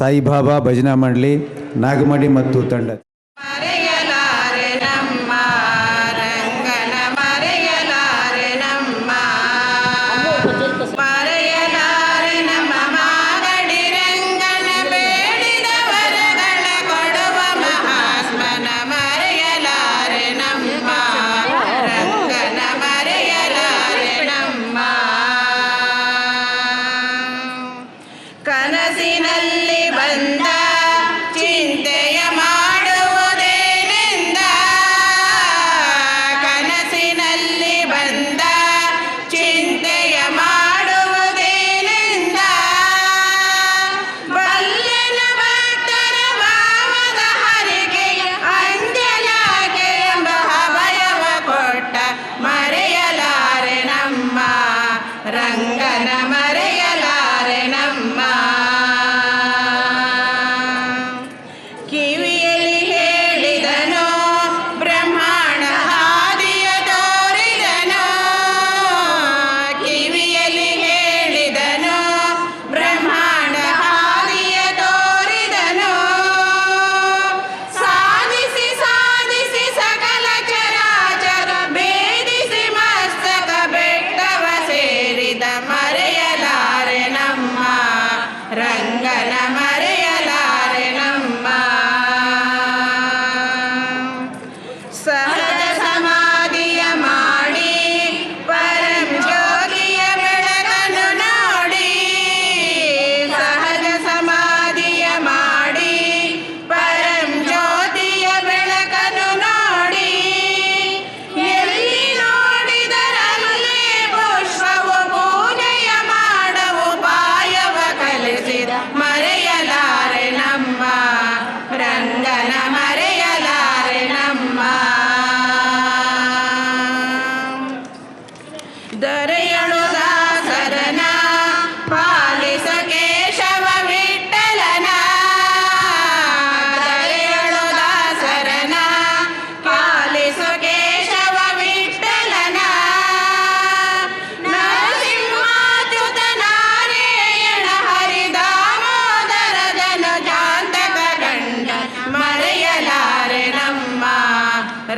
ಸಾಯಿಬಾಬಾ ಭಜನಾ ಮಂಡಳಿ ನಾಗಮಡಿ ಮತ್ತು ತಂಡ.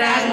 para